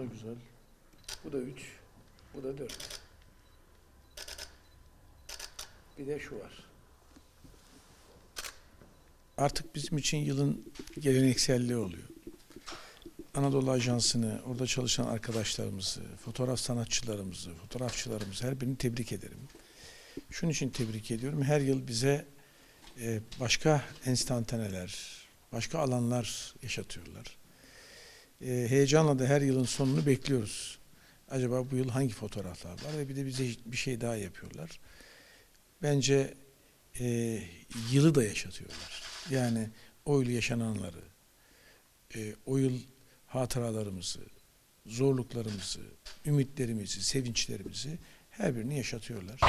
güzel. Bu da 3. Bu da 4. Bir de şu var. Artık bizim için yılın gelenekselliği oluyor. Anadolu Ajansı'nı, orada çalışan arkadaşlarımızı, fotoğraf sanatçılarımızı, fotoğrafçılarımızı her birini tebrik ederim. Şunun için tebrik ediyorum. Her yıl bize e, başka enstantaneler, başka alanlar yaşatıyorlar. E, heyecanla da her yılın sonunu bekliyoruz. Acaba bu yıl hangi fotoğraflar var ve bir de bize bir şey daha yapıyorlar. Bence e, yılı da yaşatıyorlar. Yani o yıl yaşananları, e, o yıl hatıralarımızı, zorluklarımızı, ümitlerimizi, sevinçlerimizi her birini yaşatıyorlar.